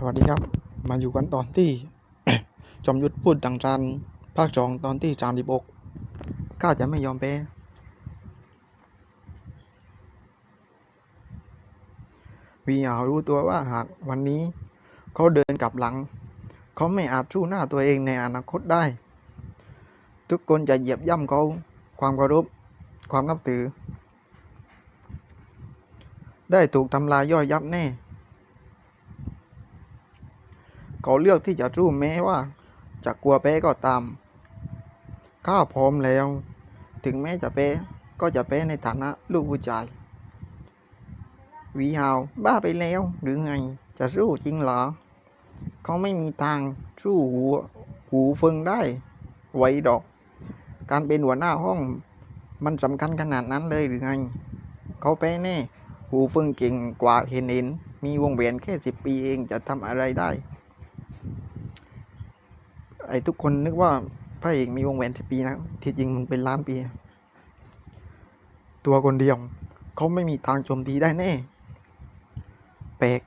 สวัสดีครับ มาอยู่กันตอนที่ จอมยุทธพูดต่างจานภาคสองตอนที่จานดิบกข้าจะไม่ยอมแพ้วีอารู้ตัวว่าหากวันนี้ เขาเดินกลับหลัง เขาไม่อาจสู้หน้าตัวเองในอนาคตได้ ทุกคนจะเหยียบย่ำเขา ความเคารพ ความนับถือ ได้ถูกทำลายย่อยยับแน่ เขาเลือกที่จะสู้แม้ว่า จะกลัวแพ้ก็ตาม ข้าพร้อมแล้ว ถึงแม้จะแพ้ก็จะแพ้ในฐานะลูกผู้ชายวีหาวบ้าไปแล้วหรือไง จะสู้จริงเหรอ เขาไม่มีทางสู้หูหูเฟิงได้ไหวดอก การเป็นหัวหน้าห้อง มันสำคัญขนาดนั้นเลยหรือไง เขาแพ้แน่ หูเฟิงเก่งกว่าเห็นเห็นมีวงแหวนแค่สิบปีเองจะทำอะไรได้ ไอ้ทุกคนนึกว่าพระเอกมีวงแหวนสิบปีนะที่จริงมันเป็นล้านปี ตัวคนเดียวเขาไม่มีทางโจมตีได้แน่ แปลก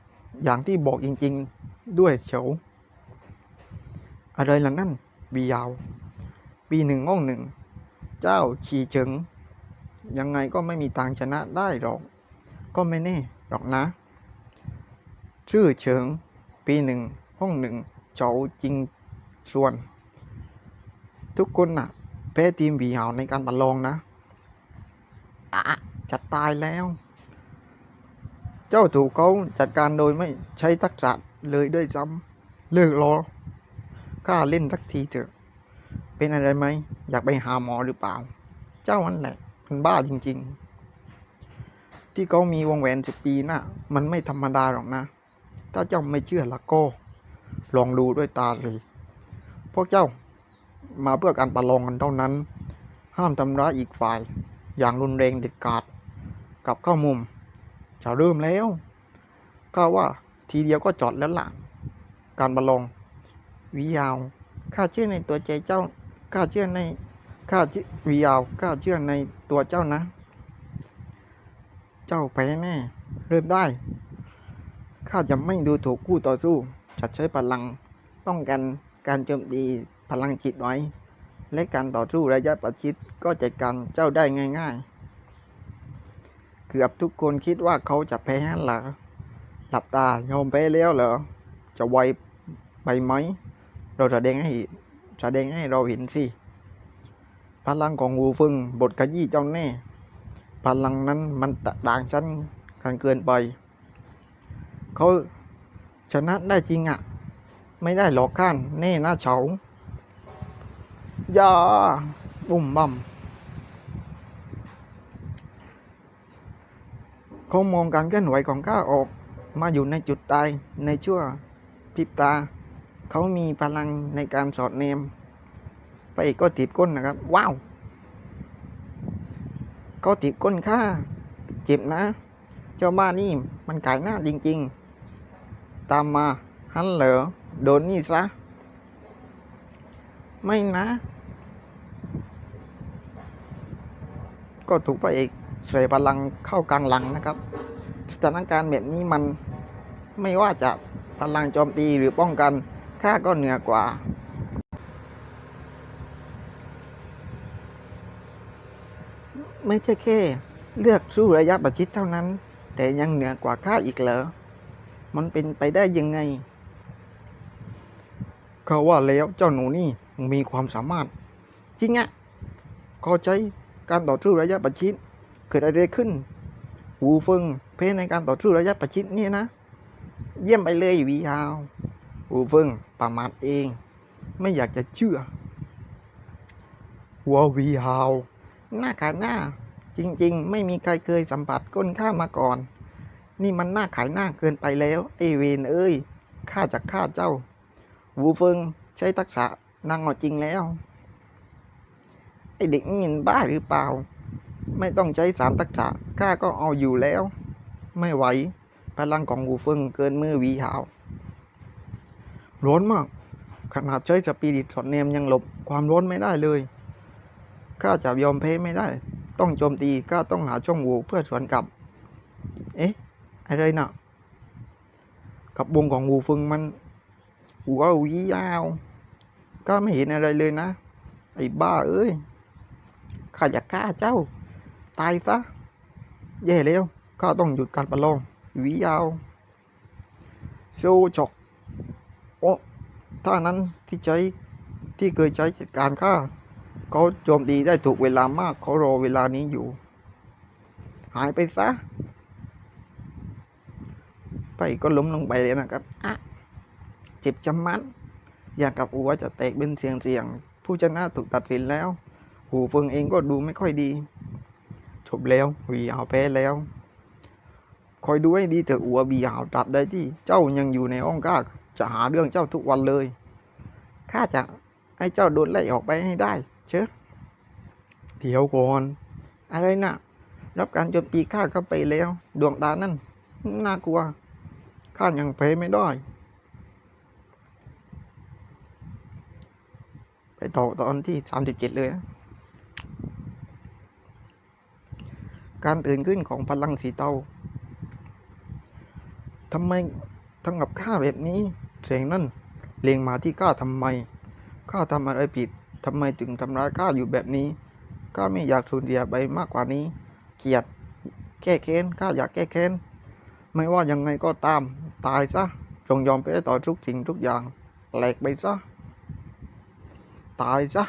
อย่างที่บอกจริง ๆด้วยเฉวอะไรล่ะนั่นบียาว ปีหนึ่งห้องหนึ่ง เจ้าชีเฉิง ยังไงก็ไม่มีทางชนะได้หรอก ก็ไม่แน่หรอกนะ ชื่อเฉิง ปีหนึ่งห้องหนึ่งเฉาจริง ส่วน ทุกคนน่ะแพ้ทีมผีเหาในการประลองนะอะจะตายแล้ว เจ้าถูกเขาจัดการโดยไม่ใช้ทักษะเลยด้วยซ้ำเลิกรอข้าเล่นสักทีเถอะ เป็นอะไรไหม อยากไปหาหมอหรือเปล่า เจ้านั่นแหละมันบ้าจริง ๆ ที่เขามีวงแหวนสิบปีน่ะ มันไม่ธรรมดาหรอกนะ ถ้าเจ้าไม่เชื่อละก็ ลองดูด้วยตาสิ พวกเจ้ามาเพื่อการประลองกันเท่านั้น ห้ามทำร้ายอีกฝ่าย อย่างรุนแรงเด็ดขาด กลับเข้ามุม จะเริ่มแล้วข้าว่าทีเดียวก็จอดแล้วล่ะ การประลองวิยาวข้าเชื่อในตัวใจเจ้าข้าเชื่อในข้าวิยาวข้าเชื่อในตัวเจ้านะ เจ้าแพ้แน่ เริ่มได้ข้าจะไม่ดูถูกคู่ต่อสู้จะใช้พลังป้องกัน การโจมตีพลังจิตไว้ และการต่อสู้ระยะประชิดก็จัดการเจ้าได้ง่ายๆ เกือบทุกคนคิดว่าเขาจะแพ้หรอหลับตายอมแพ้แล้วเหรอ จะไวไปไหม เราแสดงให้แสดงให้เราเห็นสิ พลังของวูฟึงบทขยี้เจ้าแน่ พลังนั้นมันต่างชั้นกันเกินไป เขาชนะได้จริงอะ่ะ ไม่ได้หลอกข้านแน่นะเฉาอย่าบุ่มบ่มเขามองการเคลื่อนไหวของข้าออกมาอยู่ในจุดตายในชั่วพริบตา เขามีพลังในการสอดเนม ไปอีกก็ตีบก้นนะครับ ว้าวเขาตีบก้นข้าเจ็บนะ เจ้าบ้านนี่มันขายหน้าจริง ๆ ตามมาฮันเหรอ โดนนี่ซะ ไม่นะ ก็ถูกพระเอกใส่พลังเข้ากลางหลังนะครับ สถานการณ์แบบนี้มันไม่ว่าจะพลังโจมตีหรือป้องกันข้าก็เหนือกว่าไม่ใช่แค่เลือกสู้ระยะประชิดเท่านั้น แต่ยังเหนือกว่าข้าอีกเหรอ มันเป็นไปได้ยังไง เขาว่าแล้วเจ้าหนูนี่มีความสามารถ จริงอะเขาใช้การต่อสู้ระยะประชิดเกิดอะไรขึ้นหูเฟิงเพในการต่อสู้ระยะประชิดนี่นะ เยี่ยมไปเลยวีฮาวหูเฟิงประมาทเอง ไม่อยากจะเชื่อว่าวีฮาวหน้าขายหน้า จริง ๆ ไม่มีใครเคยสัมผัสก้นข้ามาก่อน นี่มันหน้าขายหน้าเกินไปแล้วไอเวนเอ้ยข้าจะฆ่าเจ้า วูเฟิงใช้ทักษะนางเอาจริงแล้ว ไอเด็กนี่มันบ้าหรือเปล่า ไม่ต้องใช้สามทักษะข้าก็เอาอยู่แล้ว ไม่ไหวพลังของวูเฟิงเกินมือวีหาวร้อนมาก ขนาดใช้สปิริตสอดเนมยังหลบความร้อนไม่ได้เลยข้าจะยอมแพ้ไม่ได้ ต้องโจมตีข้าต้องหาช่องโหว่เพื่อสวนกลับ เอ๊ะ อะไรนะกับวงของหูฟึงมัน วหวียาว ก็ไม่เห็นอะไรเลยนะ ไอ้บ้าเอ้ยข้าอยากฆ่าเจ้า ตายซะ แย่แล้วข้าต้องหยุดการประลองวียาวโซจกโอ้ถ้านั้นที่ใช้ที่เคยใช้จัดการข้าเขาโจมตีได้ถูกเวลามากเขารอเวลานี้อยู่ หายไปซะ ไปก็ล้มลงไปเลยนะครับอะ เจ็บจำมัด อยางกับหัวจะแตกเป็นเสียงเสียงๆผู้ชนะถูกตัดสินแล้ว หูเฟิงเองก็ดูไม่ค่อยดี จบแล้ววีเอาแพ้แล้ว คอยดูให้ดีเถอะอัวบีหาตราบใดที่ เจ้ายังอยู่ในห้องข้าจะหาเรื่องเจ้าทุกวันเลย ข้าจะให้เจ้าโดนไล่ออกไปให้ได้ เชอะเดี๋ยวก่อน อะไรนะ่ะ รับการโจมตีข้าเข้าไปแล้ว ดวงตานั่น น่ากลัว ข้ายังแพ้ไม่ได้ ไปต่อตอนที่สามสิบเจ็ดเลยนะการตื่นขึ้นของพลังสีเตาทำไมทำกับข้าแบบนี้ เสียงนั่นเลียงมาที่ข้าทำไมข้าทำอะไรผิดทำไมถึงทำร้ายข้าอยู่แบบนี้ข้าไม่อยากสูญเสียไปมากกว่านี้ เกลียดแก้แค้นข้าอยากแก้แค้นไม่ว่ายังไงก็ตาม ตายซะจงยอมแพ้ต่อทุกสิ่งทุกอย่างแหลกไปซะ ตายซะ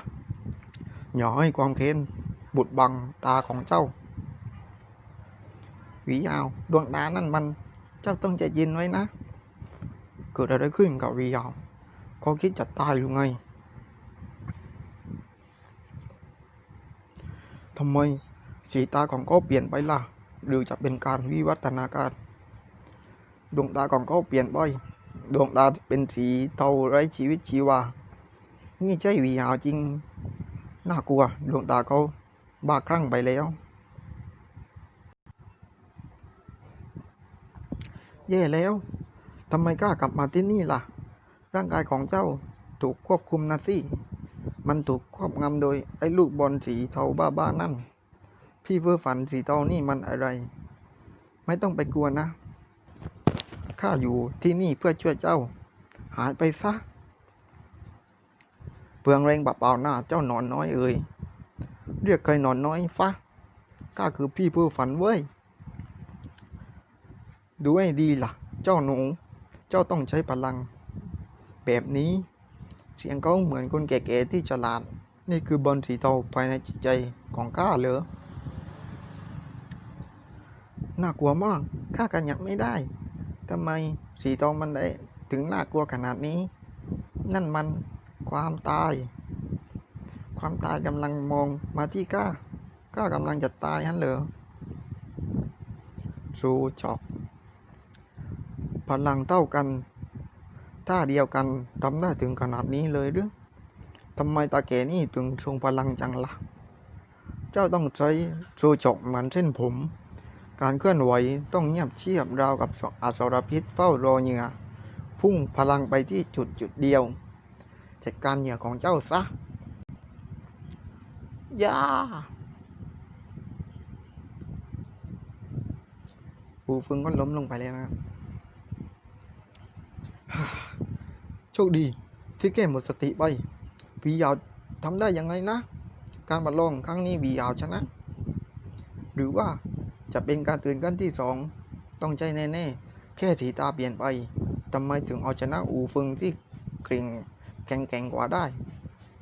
อย่าให้ความเค้นบุดบังตาของเจ้าวียาวดวงตานั่นมันเจ้าต้องใจเย็นไว้นะ เกิดอะไรขึ้นกับวียาวเขาคิดจะตายหรือไงทำไมสีตาของเขาเปลี่ยนไปล่ะ หรือจะเป็นการวิวัฒนาการ ดวงตาของเขาเปลี่ยนไป ดวงตาเป็นสีเทาไร้ชีวิตชีวา นี่ใช่หวียาจริง น่ากลัวดวงตาเขาบ้าคลั่งไปแล้ว แย่แล้วทำไมกล้ากลับมาที่นี่ล่ะ ร่างกายของเจ้าถูกควบคุมนะสิมันถูกครอบงำโดยไอ้ลูกบอลสีเทาบ้าๆนั่น พี่เพื่อฝันสีเทานี่มันอะไร ไม่ต้องไปกลัวนะ ข้าอยู่ที่นี่เพื่อช่วยเจ้า หายไปซะ เปลืองแรงบะเปล่าหน้าเจ้านอนน้อยเอ่ยเรียกใครนอนน้อยฟะข้าคือพี่เพื่อฝันเว้ย ดูให้ดีล่ะ เจ้าหนู เจ้าต้องใช้พลัง แบบนี้ เสียงเขาเหมือนคนแก่ๆที่ฉลาด นี่คือบอลสีเทาภายในจิตใจของข้าเหรอ น่ากลัวมาก ข้ากันยับไม่ได้ ทำไมสีทองมันได้ ถึงน่ากลัวขนาดนี้ นั่นมัน ความตาย ความตายกำลังมองมาที่ข้าข้ากำลังจะตายฮันเหรอสูช็อกพลังเท่ากันท่าเดียวกันทำได้ถึงขนาดนี้เลยหรือทำไมตาแก่นี่ถึงทรงพลังจังละ่ะ เจ้าต้องใช้โซจอกเหมือนเส้นผม การเคลื่อนไหวต้องเงียบเชียบราวกับอสรพิษเฝ้ารอเหยื่อพุ่งพลังไปที่จุดจุดเดียว จัดการเหยื่อของเจ้าซะย่าปูฟึงก็ล้มลงไปแล้วนะครับโชคดีที่แกหมดสติไปวียาวทำได้ยังไงนะ การบัดลองครั้งนี้วียาวชนะ หรือว่าจะเป็นการตื่นกันที่สอง ต้องใจแน่ ๆ แค่สีตาเปลี่ยนไปทำไมถึงเอาชนะอูฟึงที่เก่ง แข็งแกร่งกว่าได้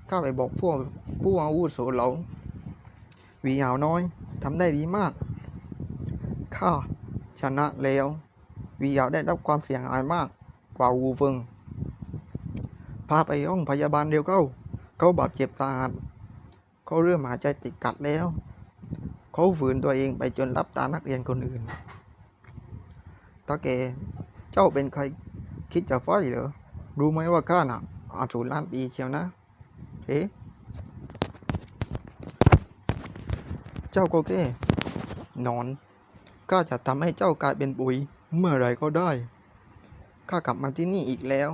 ข้าไปบอกพวกผู้อาวุโสเหลาวียาวน้อยทำได้ดีมาก ข้าชนะแล้ววียาวได้รับความเสียหายมากกว่าวูเฟิง พาไปห้องพยาบาลเดียวเข้า เขาบาดเจ็บสาหัส เขาเริ่มหายใจติดกัดแล้ว เขาฝืนตัวเองไปจนรับตานักเรียนคนอื่นตาแกเจ้าเป็นใครคิดจะไฟเหรอ รู้ไหมว่าข้าน่ะ อาสูรล้านปีเชียวนะ เอ๊ะ เจ้าก็แค่นอนข้าจะทำให้เจ้ากลายเป็นปุ๋ย เมื่อไรก็ได้ ข้ากลับมาที่นี่อีกแล้ว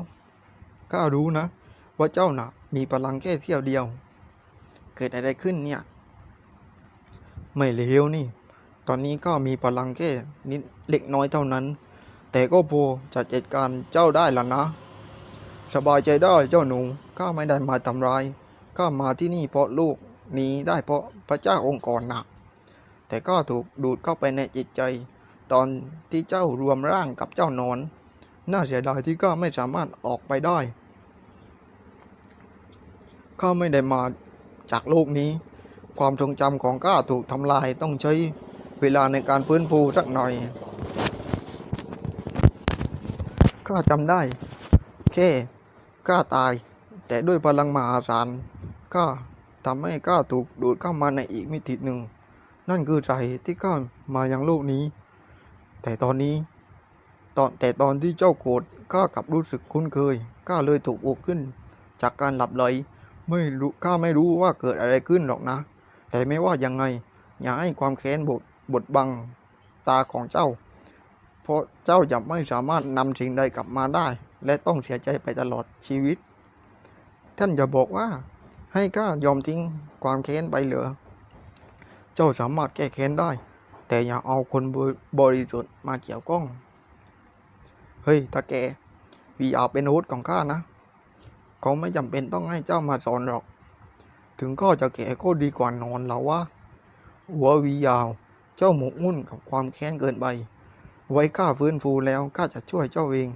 ข้ารู้นะ ว่าเจ้าน่ะ มีพลังแค่เสี้ยวเดียว เกิดอะไรขึ้นเนี่ย ไม่เลวนี่ ตอนนี้ก็มีพลังแค่นิดเล็กน้อยเท่านั้น แต่ก็พอจะจัดการเจ้าได้แล่ะนะ สบายใจได้เจ้าหนูข้าไม่ได้มาทำร้ายข้ามาที่นี่เพราะลูกหนีได้เพราะพระเจ้าองค์กรนะแต่ก็ถูกดูดเข้าไปในจิตใจ ตอนที่เจ้ารวมร่างกับเจ้านอน น่าเสียดายที่ข้าไม่สามารถออกไปได้ข้าไม่ได้มาจากโลกนี้ ความทรงจำของข้าถูกทำลายต้องใช้เวลาในการฟื้นฟูสักหน่อยข้าจำได้แค่ ข้าตาย แต่ด้วยพลังมหาศาลข้าทำให้ข้าถูกดูดเข้ามาในอีกมิติหนึ่ง นั่นคือใจที่ข้ามายังโลกนี้ แต่ตอนนี้ตอนแต่ตอนที่เจ้าโกรธข้ากลับรู้สึกคุ้นเคยข้าเลยถูกอกขึ้น จากการหลับไหลไม่รู้ข้าไม่รู้ว่าเกิดอะไรขึ้นหรอกนะ แต่ไม่ว่ายังไง อย่าให้ความแค้นบดบดบังตาของเจ้า เพราะเจ้าจะไม่สามารถนำสิ่งใดกลับมาได้ และต้องเสียใจไปตลอดชีวิต ท่านอย่าบอกว่าให้ข้ายอมทิ้งความแค้นไปเหรอเจ้าสามารถแก้แค้นได้ แต่อย่าเอาคนบริสุทธิ์มาเกี่ยวข้อง เฮ้ยตาแกวีอาเป็นอาวุธของข้านะเขาไม่จำเป็นต้องให้เจ้ามาสอนหรอก ถึงก็จะแก่ก็ดีกว่านอนแล้ววะหัววียาว เจ้าหมกมุ่นกับความแค้นเกินไป ไว้ข้าฟื้นฟูแล้วข้าจะช่วยเจ้าเอง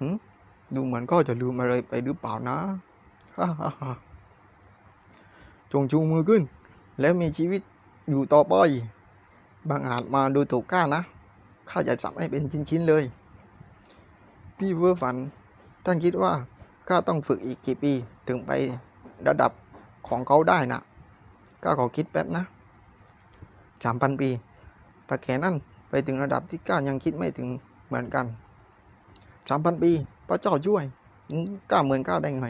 หึดูเหมือนก็จะลืมอะไรไปหรือเปล่านะฮ่าฮ่าฮ่าจงชูมือขึ้น แล้วมีชีวิตอยู่ต่อไป บางอาจมาดูถูกข้านะ ข้าจะสับให้เป็นชิ้นๆเลย พี่เวอร์ฝัน ท่านคิดว่าข้าต้องฝึกอีกกี่ปีถึงไประดับของเขาได้นะข้าขอคิดแป๊บนะสามพันปี แต่แค่นั้นไปถึงระดับที่ข้ายังคิดไม่ถึงเหมือนกัน สามพันปี พระเจ้าช่วยอืมกล้าเหมือนข้าได้ไง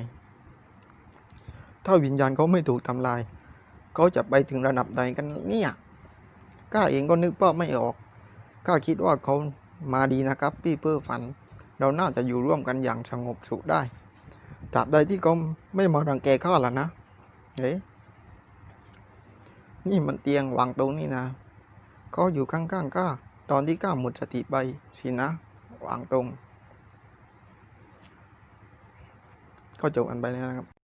ถ้าวิญญาณเขาไม่ถูกทำลาย เขาจะไปถึงระดับใดกันเนี่ยข้าเองก็นึกภาพไม่ออกข้าคิดว่าเขามาดีนะครับพี่เพื่อฝัน เราน่าจะอยู่ร่วมกันอย่างสงบสุขได้ตราบใดที่เขาไม่มารังแกข้าล่ะนะเอ๊ะนี่มันเตียงวางตรงนี่นะเขาอยู่ข้างๆข้า ตอนที่ข้าหมดสติไปสินะ วางตรง ก็จบกันไปแล้วนะครับ